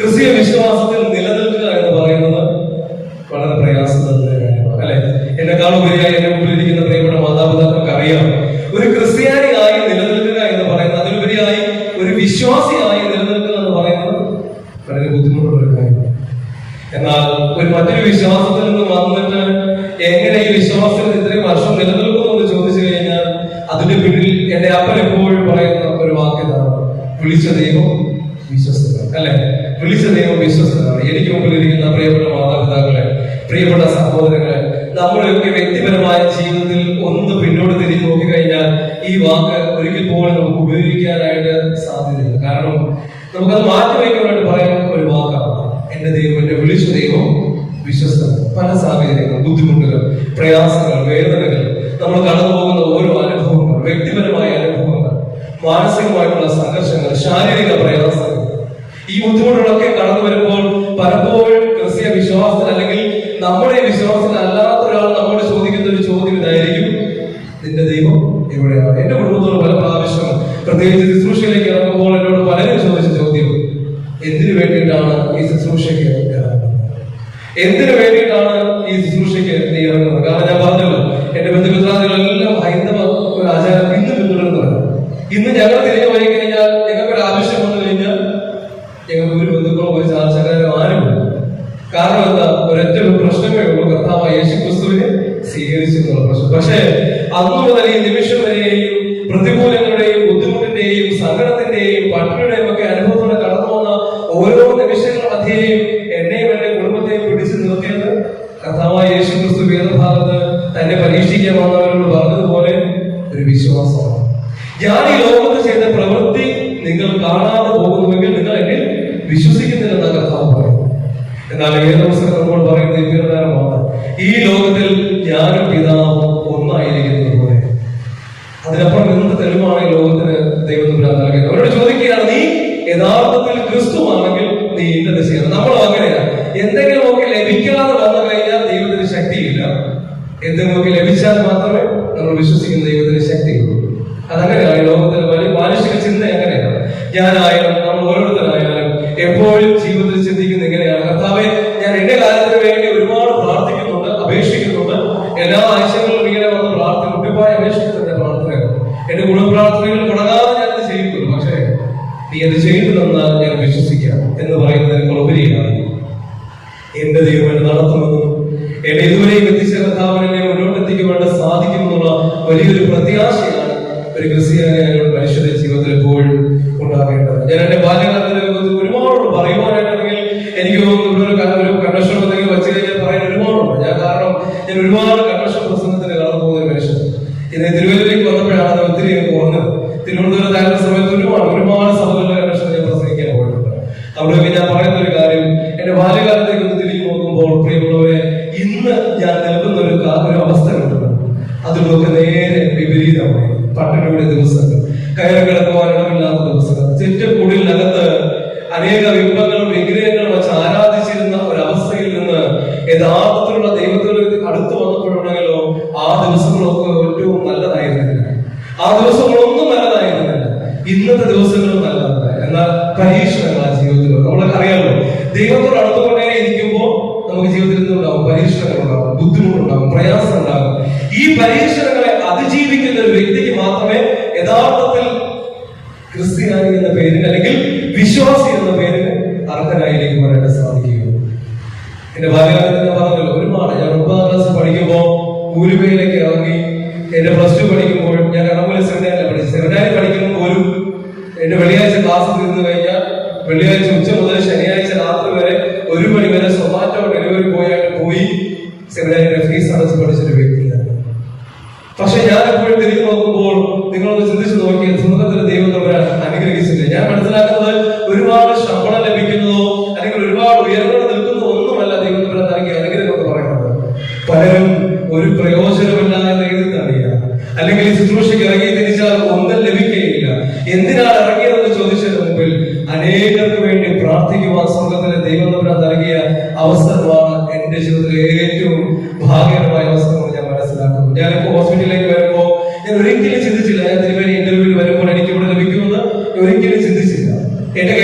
ക്രിസ്തീയ വിശ്വാസത്തിൽ നിലനിൽക്കുക എന്ന് പറയുന്നത് വളരെ പ്രയാസം തന്നെ അല്ലെ? എന്നെക്കാളും ഉപരിയായി എന്നെ മുമ്പിൽ പ്രിയപ്പെട്ട സഹോദരങ്ങളെ നമ്മളൊക്കെ വ്യക്തിപരമായ ജീവിതത്തിൽ ഒന്ന് പിന്നോട്ട് തിരിഞ്ഞു നോക്കി കഴിഞ്ഞാൽ ഈ വാക്ക് ഒരിക്കൽ പോലും നമുക്ക് ഉപയോഗിക്കാനായിട്ട് സാധ്യതയില്ല. കാരണം നമുക്കത് മാറ്റി വയ്ക്കാനായിട്ട് പറയാൻ ഒരു വാക്കാണ് എന്റെ ദൈവം എന്റെ വിളിച്ച ദൈവം വിശ്വസ്തം പല സാഹചര്യങ്ങൾ ബുദ്ധിമുട്ടുകൾ പ്രയാസങ്ങൾ വേദനകൾ നമ്മൾ കടന്നുപോകുന്ന ഓരോ അനുഭവങ്ങൾ വ്യക്തിപരമായ അനുഭവങ്ങൾ മാനസികമായിട്ടുള്ള സംഘർഷങ്ങൾ ശാരീരിക പ്രയാസങ്ങൾ. ഈ ബുദ്ധിമുട്ടുകൾ പറയുന്നത്. അവരോട് ചോദിക്കുകയാണ് നീ യഥാർത്ഥത്തിൽ ക്രിസ്തു ആണെങ്കിൽ നീ ഇന്നത് ചെയ്യണം നമ്മൾ അങ്ങനെയാണ് എന്തെങ്കിലും ഒക്കെ ലഭിക്കാതെ വന്നു കഴിഞ്ഞാൽ ദൈവത്തിന് ശക്തിയില്ല. എന്തെങ്കിലുമൊക്കെ ലഭിച്ചാൽ മാത്രമേ നമ്മൾ വിശ്വസിക്കുന്ന ദൈവത്തിന് ശക്തിയുള്ളൂ. അതങ്ങനെയാണ് ലോകത്തിലെ വലിയ മാനുഷിക ചിന്ത എങ്ങനെയാണ് ഞാനായ എന്റെ ദൈവം എന്നെ നടത്തുമെന്നും എന്നെ ഇതുവരെയും എത്തിച്ച കർത്താവിനെ മുന്നോട്ടെത്തിക്കുവാൻ സാധിക്കുമെന്നുള്ള വലിയൊരു പ്രത്യാശയാണ് ഒരു ക്രിസ്ത്യാനിയുടെ മനുഷ്യരുടെ ജീവിതത്തിൽ എപ്പോഴും ഉണ്ടാകേണ്ടത്. ഞാൻ എന്റെ ബാല്യകാലത്തിലെ ഒരുപാട് പറയുവാനായിട്ടുണ്ടെങ്കിൽ എനിക്ക് തോന്നുന്നു ഇവിടെ ഒരു കൺവെൻഷൻ വെച്ച് കഴിഞ്ഞാൽ പറയാൻ ഒരുപാടുണ്ട്. ഞാൻ കാരണം ഞാൻ ഒരുപാട് പ്രയാസം ഉണ്ടാകും ഈ പരീക്ഷണങ്ങളെ അതിജീവിക്കുന്ന ഒരു വ്യക്തിക്ക് മാത്രമേ യഥാർത്ഥത്തിൽ ക്രിസ്ത്യാനി എന്ന പേരിന് അല്ലെങ്കിൽ വിശ്വാസി എന്ന പേരിന് അർഹനായിലേക്ക് പറയാൻ സാധിക്കുകയുള്ളൂ. എന്റെ ബാല്യകാലത്ത് ഞാൻ പറഞ്ഞല്ലോ ഒരുപാട് ഞാൻ ഒമ്പതാം ക്ലാസ് പഠിക്കുമ്പോൾ ഊരുമയിലേക്ക് ഇറങ്ങി എന്റെ പ്ലസ് ടു പഠിക്കുമ്പോൾ ഞാൻ കണ്ണൂരിൽ സെമിനാരിൽ പഠിച്ചു. സെമിനാരിൽ പഠിക്കുമ്പോൾ ഒരു എന്റെ വെള്ളിയാഴ്ച ക്ലാസ് തീർന്നു കഴിഞ്ഞാൽ വെള്ളിയാഴ്ച ഉച്ച മുതൽ ശനിയാഴ്ച രാത്രി വരെ ഒരു മണി വരെ സൊമാറ്റോ ഡെലിവറി സെമിനാരിന്റെ ഫീസ് അടച്ച് പഠിച്ചൊരു വ്യക്തി ഒരിക്കലും ചിന്തിച്ചില്ല എന്റെ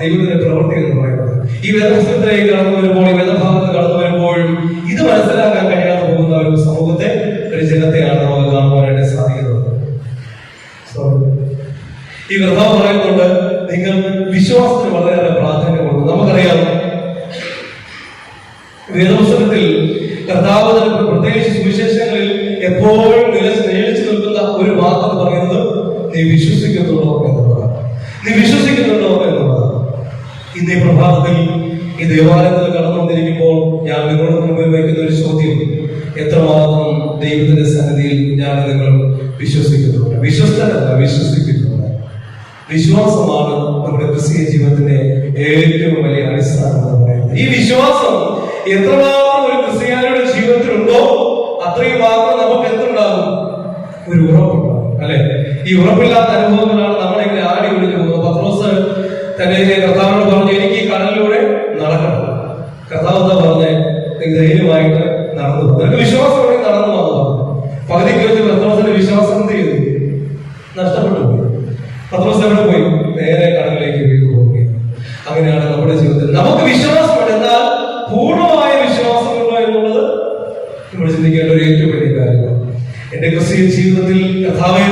ദൈവത്തിന്റെ പ്രവൃത്തി എന്ന് പറയുന്നത്. ഈ വേദപുസ്തകത്തിലേക്ക് കടന്നു വരുമ്പോൾ ഈ വേദഭാഗത്ത് കടന്നു വരുമ്പോഴും ഇത് മനസ്സിലാക്കാൻ കഴിയാതെ പോകുന്ന ഒരു സമൂഹത്തെ ഒരു ജനത്തെയാണ് നമുക്ക് കാണുവാനായിട്ട് സാധിക്കുന്നത്. ഈ കർത്താവ് ഇന്ന് ഈ ദേവാലയത്തിൽ കടന്നു വന്നിരിക്കുമ്പോൾ ഞാൻ നിങ്ങളുടെ മുമ്പിൽ വയ്ക്കുന്ന ഒരു ചോദ്യം. എത്രമാത്രം ദൈവത്തിന്റെ സന്നിധിയിൽ ഞാൻ നിങ്ങൾ വിശ്വസിക്കുന്നുണ്ട്? വിശ്വസ്തരല്ല വിശ്വസിക്കുന്നുണ്ട്. വിശ്വാസമാണ് നമ്മുടെ ക്രിസ്തീയ ജീവിതത്തിന്റെ ഏറ്റവും വലിയ അടിസ്ഥാനം എന്ന് പറയുന്നത്. ഈ വിശ്വാസം എത്രമാത്രം ഒരു ക്രിസ്ത്യാനിയുടെ ജീവിതത്തിലുണ്ടോ അത്രയും മാത്രം നമുക്ക് എന്തുണ്ടാകും? ഒരു ഉറപ്പുണ്ടാകും അല്ലെ? ഈ ഉറപ്പില്ലാത്ത അനുഭവങ്ങളാണ് നമ്മളെങ്ങനെ ആടി വിളിച്ചു പോകുന്നത്? പത്രോസ് തന്നെ കർത്താവിനോട് എന്താ പറഞ്ഞേ ധൈര്യമായിട്ട് നടന്നു നിനക്ക് വിശ്വാസം ഉണ്ടെങ്കിൽ നടന്നു വന്നു പകുതിക്ക് വെച്ച് വിശ്വാസം എന്ത് ചെയ്തു? നഷ്ടപ്പെട്ടു പോയി പത്രോസ് എവിടെ പോയി നേരെ കടലിലേക്ക് വീണ് പോവുകയാണ് അങ്ങനെയാണ് നമ്മുടെ ജീവിതത്തിൽ നമുക്ക് വിശ്വാസമുണ്ട് എന്നാൽ പൂർണമായ വിശ്വാസമുണ്ടോ എന്നുള്ളത് നമ്മൾ ചിന്തിക്കേണ്ട ഒരു ഏറ്റവും വലിയ കാര്യമാണ് എന്റെ ക്രിസ്തീയ ജീവിതത്തിൽ കഥാവെ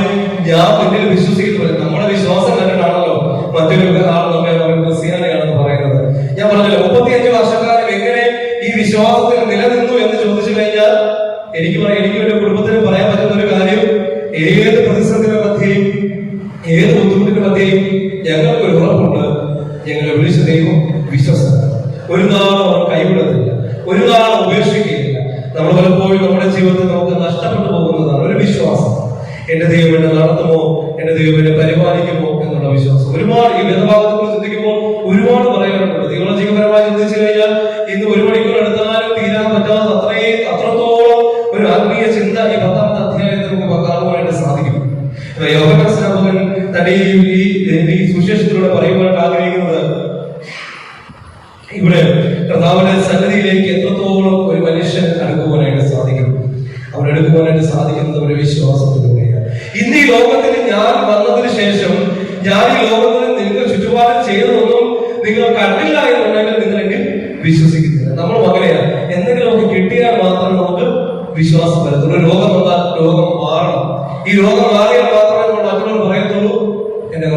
ഞാൻ എന്നിൽ വിശ്വസിക്കുന്നില്ല നമ്മുടെ വിശ്വാസം കണ്ടിട്ടാണല്ലോ മറ്റൊരു ആൾ നമ്മെ അവൻ ക്രിസ്ത്യാനിയാണെന്ന് പറയുന്നത് ഞാൻ പറഞ്ഞല്ലോ മുപ്പത്തിയഞ്ച് വർഷക്കാലം എങ്ങനെ ഈ വിശ്വാസത്തിൽ നിലനിന്നു എന്ന് ചോദിച്ചു കഴിഞ്ഞാൽ എനിക്ക് എന്റെ കുടുംബത്തിന് പറയാൻ പറ്റുന്ന ഒരു കാര്യം ഏത് പ്രതിസന്ധിയുടെ മധ്യയും ഏത് ബുദ്ധിമുട്ടിന്റെ മധ്യയും ഞങ്ങൾക്ക് ഒരു ഉറപ്പുണ്ട്. ഞങ്ങളെ വിളിച്ച ദൈവം വിശ്വസനാണ് ഒരു നാളും അവർ കൈവിടത്തില്ല. ഒരു നാളും ഉപേക്ഷിക്കുകയില്ല. നമ്മൾ പലപ്പോഴും നമ്മുടെ ജീവിതത്തിൽ നമുക്ക് നഷ്ടപ്പെട്ടു പോകുന്നതാണ് ഒരു വിശ്വാസം. എന്റെ ദൈവം എന്നെ നടത്തുമോ? എന്റെ ദൈവം എന്നെ പരിപാലിക്കുമോ? എന്നുള്ള വിശ്വാസം. ഒരുപാട് ഈ വേദഭാഗത്തെ സാധിക്കും യോഗ സ്നാപകൻ തന്റെ ഈ ഈ- സുശേഷത്തിലൂടെ പറയുവാനായിട്ട് ആഗ്രഹിക്കുന്നത് ഇവിടെ കർത്താവിന്റെ സന്നിധിയിലേക്ക് എത്രത്തോളം ഒരു മനുഷ്യൻ അടുക്കുവാനായിട്ട് സാധിക്കും? അവൻ എടുക്കുവാനായിട്ട് സാധിക്കുന്നത് ഒരു വിശ്വാസത്തിലൂടെയാണ്. ഇന്ന് ഈ ലോകത്തിൽ ഞാൻ വന്നതിന് ശേഷം ഞാൻ ഈ ലോകത്തിൽ നിങ്ങൾ ചുറ്റുപാടും ചെയ്തതൊന്നും നിങ്ങൾ കണ്ടില്ല എന്നുണ്ടെങ്കിൽ നിങ്ങൾ എങ്കിൽ വിശ്വസിക്കുന്നില്ല. നമ്മൾ അങ്ങനെയാണ് എന്തെങ്കിലുമൊക്കെ കിട്ടിയാൽ മാത്രം നമുക്ക് വിശ്വാസം വരത്തുള്ളൂ. ഒരു രോഗം വന്നാൽ രോഗം മാറണം. ഈ രോഗം മാറിയാൽ മാത്രമേ നമ്മൾ മറ്റുള്ളവർ പറയത്തുള്ളൂ എന്റെ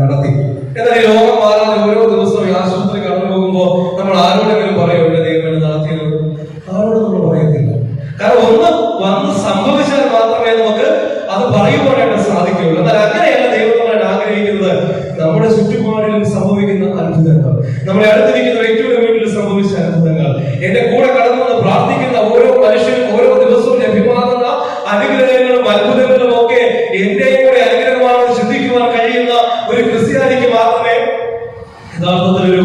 നടത്തി. എന്നാൽ ഈ ലോകം മാറാതെ ഓരോ ദിവസവും ആശുപത്രി കടന്നു പോകുമ്പോൾ നമ്മൾ ആരോടെങ്കിലും പറയും എന്റെ ദൈവം നടത്തിയത് ആരോടും നമ്മൾ പറയത്തില്ല കാരണം ഒന്ന് വന്ന് സംഭവിച്ചാൽ മാത്രമേ നമുക്ക് അത് പറയുവാനായിട്ട് സാധിക്കുകയുള്ളൂ എന്നാൽ അങ്ങനെയല്ല ദൈവത്തോടായിട്ട് ആഗ്രഹിക്കുന്നത് നമ്മുടെ ചുറ്റുപാടിലും സംഭവിക്കുന്ന അത്ഭുതങ്ങൾ നമ്മുടെ അടുത്തിരിക്കുന്ന വ്യക്തിയുടെ വീട്ടിൽ സംഭവിച്ച അത്ഭുതങ്ങൾ എന്റെ കൂടെ കടന്നു വന്ന് പ്രാർത്ഥിക്കുന്ന ഓരോ മനുഷ്യനും ഓരോ ദിവസവും ലഭ്യമാകുന്ന അനുഗ്രഹങ്ങളും അത്ഭുതങ്ങളും ഒക്കെ എന്റെയും കൂടെ അനുഗ്രഹമാണെന്ന് ചിന്തിക്കുവാൻ കഴിയുന്ന ഒരു ക്രിസ്ത്യാനിക്ക് മാത്രമേ യഥാർത്ഥത്തിൽ ഒരു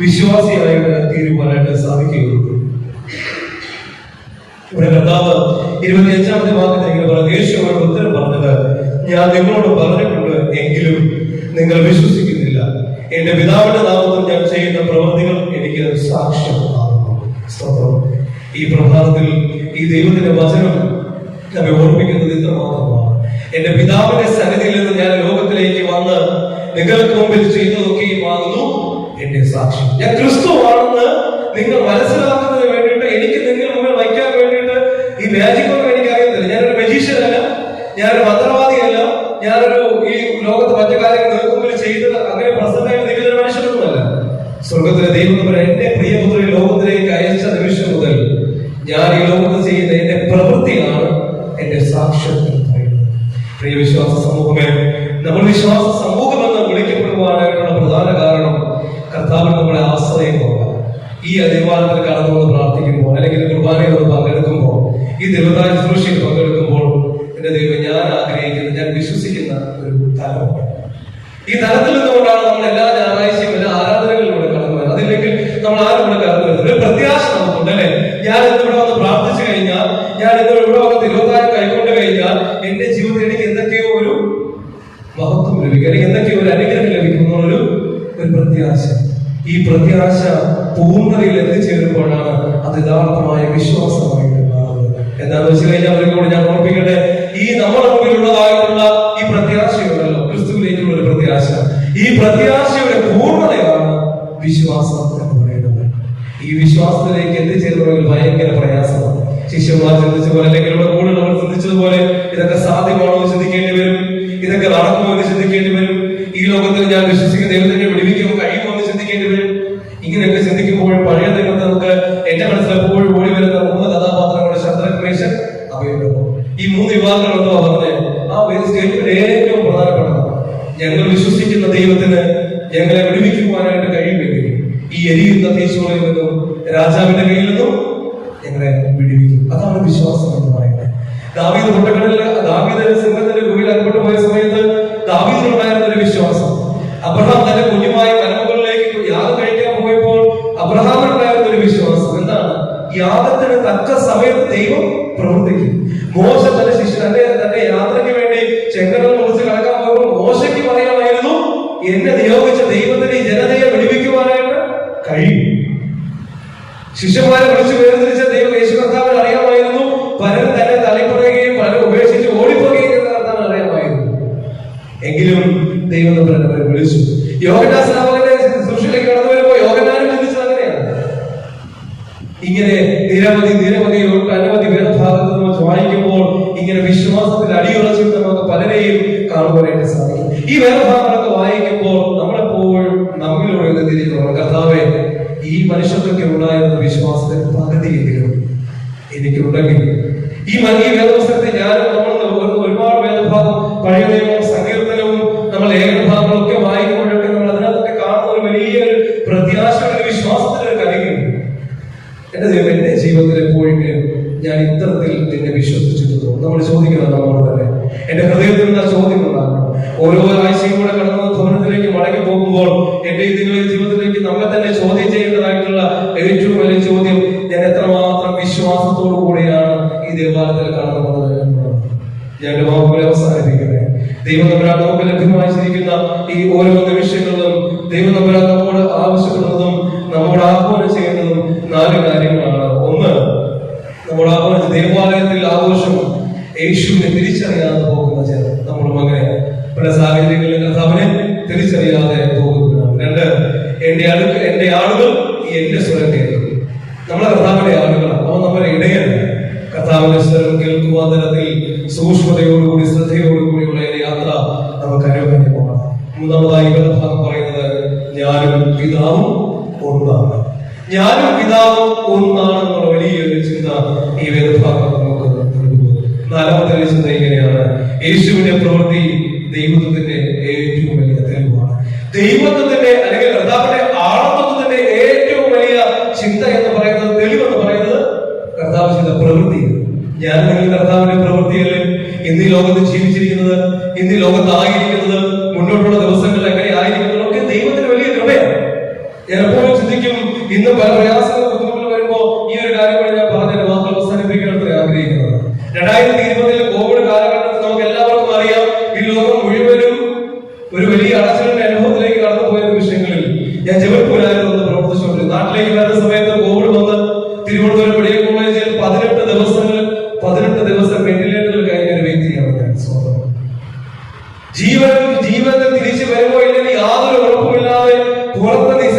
വിശ്വാസിയായിട്ട് തീരുവാനായിട്ട് സാധിക്കുകയുള്ളൂ. ഇവിടെ കർത്താവ് ഇരുപത്തിയഞ്ചാമത്തെ വാക്യത്തിലേക്ക് ഇങ്ങനെ പറഞ്ഞു യേശു അവരുടെ ഉത്തരം പറഞ്ഞത്. ഞാൻ നിങ്ങളോട് പറഞ്ഞിട്ടുണ്ട് എങ്കിലും നിങ്ങൾ വിശ്വസിക്കുന്നില്ല. എന്റെ പിതാവിന്റെ നാമത്തിൽ ഞാൻ ചെയ്യുന്ന പ്രവൃത്തികൾ എനിക്ക് സാക്ഷ്യമാകുന്നു. ഈ പ്രഭാതത്തിൽ ഈ ദൈവത്തിന്റെ വചനം നമ്മെ ഓർമ്മിക്കുന്നത് ഇത്ര മാത്രമാണ് എന്റെ പിതാവിന്റെ സന്നിധിയിൽ നിന്ന് ഞാൻ ലോകത്തിലേക്ക് വന്ന് നിങ്ങൾക്ക് മുമ്പിൽ ചെയ്തതൊക്കെയും ആകുന്നു എന്റെ സാക്ഷി ഞാൻ ക്രിസ്തുവാണെന്ന് നിങ്ങൾ മനസ്സിലാക്കുന്നതിന് വേണ്ടിയിട്ട് എനിക്ക് നിങ്ങൾ മുമ്പിൽ വയ്ക്കാൻ വേണ്ടിയിട്ട് ഈ മാജിക് ദേവതാ ശുശ്രൂഷയിൽ പങ്കെടുക്കുമ്പോൾ എന്റെ ദൈവം ഞാൻ ആഗ്രഹിക്കുന്ന ഞാൻ വിശ്വസിക്കുന്ന ഒരു തലമാണ് ഈ തലത്തിൽ നിന്നുകൊണ്ടാണ് നമ്മൾ എല്ലാ ഞായറാഴ്ചയും എല്ലാ ആരാധനകളിലൂടെ കടന്നു വരുന്നത്. അതില്ലെങ്കിൽ നമ്മൾ ആരോടെ കടന്നു വരുന്നത് ഒരു പ്രത്യാശ നമുക്കുണ്ട് അല്ലെ? ഞാൻ എന്നിവിടെ വന്ന് പ്രാർത്ഥിച്ചു കഴിഞ്ഞാൽ ഞാൻ എന്നിവിടെ ഇവിടെ വന്ന് തിരുവോധാരം കൈക്കൊണ്ട് കഴിഞ്ഞാൽ എന്റെ ജീവിതത്തിൽ എനിക്ക് എന്തൊക്കെയോ ഒരു മഹത്വം ലഭിക്കും. അല്ലെങ്കിൽ എന്തൊക്കെയോ ഒരു അനുഗ്രഹം ലഭിക്കുന്നുള്ളൊരു ഒരു പ്രത്യാശ. ഈ പ്രത്യാശ പൂർണതയിൽ എത്തിച്ചേരുമ്പോഴാണ് അത് യഥാർത്ഥമായ വിശ്വാസം എന്താണെന്ന് വെച്ച് കഴിഞ്ഞാൽ അവർക്ക് കൂടെ ഞാൻ ഓർപ്പിക്കട്ടെ? ഈ നമ്മുടെ മുമ്പിലുള്ളതായിട്ടുള്ള ഈ പ്രത്യാശയുണ്ടല്ലോ. ക്രിസ്തുവിലേക്കുള്ള ഒരു പ്രത്യാശ. ഈ പ്രത്യാശയുടെ പൂർണതയാണ് വിശ്വാസം എന്ന് പറയുന്നത് ഈ വിശ്വാസത്തിലേക്ക് എത്തിച്ചേരുന്ന ഒരു ഭയങ്കര പ്രയാസമാണ്. ശിഷ്യന്മാർ ചിന്തിച്ച പോലെ അല്ലെങ്കിൽ വിശ്വസിക്കുന്ന ദൈവത്തിന് ഞങ്ങളെ വിടുവിക്കുവാനായിട്ട് കഴിയുമെങ്കിൽ ഈ എരിയുന്ന തീശോളിൽ നിന്നും രാജാവിന്റെ കയ്യിൽ നിന്നും ഞങ്ങളെ വിടുവിക്കും. അതാണ് വിശ്വാസം എന്ന് പറയുന്നത്. ദാവീദ് മുട്ടക്കടലിൽ ദാവീദ് സിംഹത്തിന്റെ ഗുഹയിൽ അകപ്പെട്ടു പോയ സമയത്ത് ദാവീദിനുണ്ടായിരുന്ന ഒരു വിശ്വാസം. അബ്രഹാം തന്റെ കുഞ്ഞുമായ മരമുകളിലേക്ക് യാഗം കഴിക്കാൻ പോയപ്പോൾ അബ്രഹാമിനുണ്ടായിരുന്ന ഒരു വിശ്വാസം. എന്താണ്? യാഗത്തിന് തക്ക സമയത്ത് ദൈവം കഴിയും. ശിഷ്യന്മാരെ വിളിച്ചു വേർതിരിച്ച ദൈവം യേശു കർത്താവിൽ അറിയാമായിരുന്നു. പലരും തന്നെ തള്ളിപ്പറയുകയും പലരും ഉപേക്ഷിച്ച് ഓടിപ്പോകുകയും എന്ന് കർത്താവിൽ അറിയാമായിരുന്നു. എങ്കിലും ദൈവം വിളിച്ചു. യോഗ വിശ്വാസത്തിന് പകുതിയെങ്കിലും എനിക്കുണ്ടെങ്കിൽ ഈ മങ്ങിയ വേദവസ്ഥ തീരുമാനത്തിൽ കടന്നു പോകുന്നത് ഞങ്ങളുടെ വാക്കുകൾ അവസാനിപ്പിക്കണേ ദൈവം നമ്മുടെ നമുക്ക് ലഭ്യമായിരിക്കുന്ന ഈ ഓരോ നിമിഷം അതോടുകൂടി ശ്രദ്ധയോടുകൂടിയുള്ള യാത്ര നമുക്ക് അനുഭവമാണ് മൂന്നാമതായി ഭാഗം പറയുന്നത് ഞാനും പിതാവും ഒന്നാണ്. ഞാനും പിതാവും ഒന്നാണെന്നുള്ള വലിയൊരു ചിന്ത ഈ വേദഭാഗം നമുക്ക് നൽകുന്നു നാലാമത്തെ ചിന്ത ഇങ്ങനെയാണ്. യേശുവിന്റെ പ്രവൃത്തി ദൈവത്തിൽ ലോകത്ത് ജീവിച്ചിരിക്കുന്നത് ഇന്ന് ലോകത്ത് ആകെ ಭಕ್ತನಿಗೆ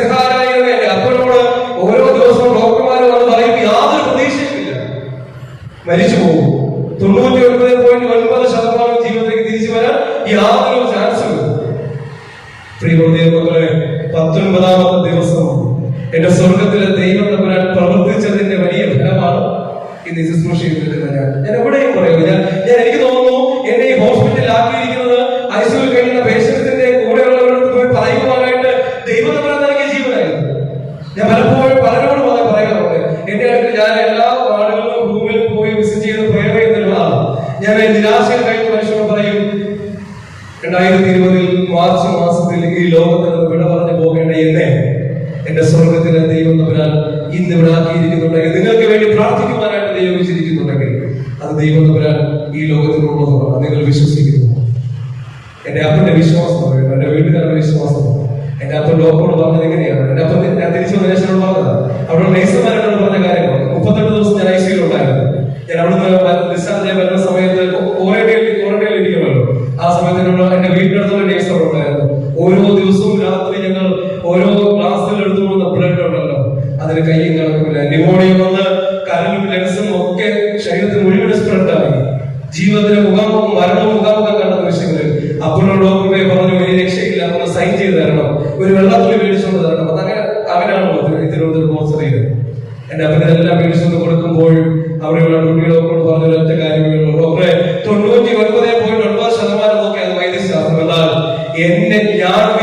இன்னைக்கு யார்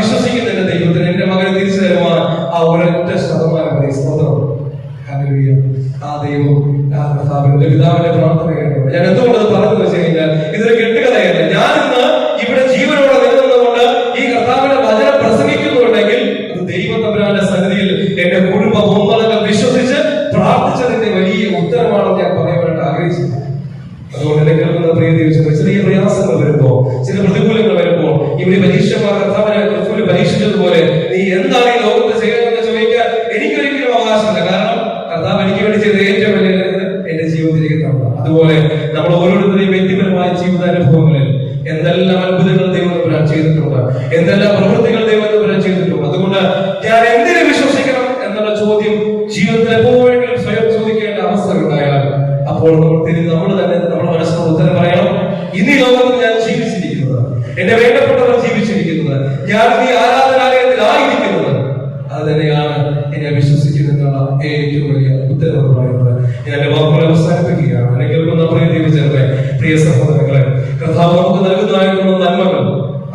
പരീക്ഷ ഭർത്താവിനെ പരീക്ഷിച്ചതുപോലെ നീ എന്താ തന്നെയാണ് എന്നെ വിശ്വസിക്കുന്നതിനുള്ള ഏറ്റവും വലിയ ഉത്തരവെന്ന് പറയുന്നത്. ഞാൻ എന്റെ വാക്കുകൾ അവസാനിപ്പിക്കുകയാണ്. അല്ലെങ്കിൽ നമ്മുടെ ജീവിച്ചവരെ പ്രിയ സഹോദരങ്ങളെ കർത്താവ് നമുക്ക് നൽകുന്നതായിട്ടുള്ള നന്മകൾ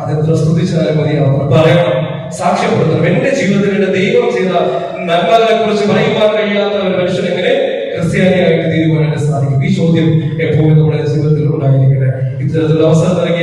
അതെത്ര സ്തുതിച്ചാലും മതിയാവും. പറയണം സാക്ഷ്യപ്പെടുത്തണം. എന്റെ ജീവിതത്തിൽ ദൈവം ചെയ്ത നന്മകളെ കുറിച്ച് പറയുവാൻ കഴിയാത്ത ഒരു മനുഷ്യൻ എങ്ങനെ ക്രിസ്ത്യാനിയായിട്ട് തീരുമാനമായിട്ട് സാധിക്കും? ഈ ചോദ്യം എപ്പോഴും നമ്മുടെ ജീവിതത്തിൽ ഉണ്ടായിരിക്കട്ടെ. ഇത്തരത്തിലുള്ള അവസരം നൽകി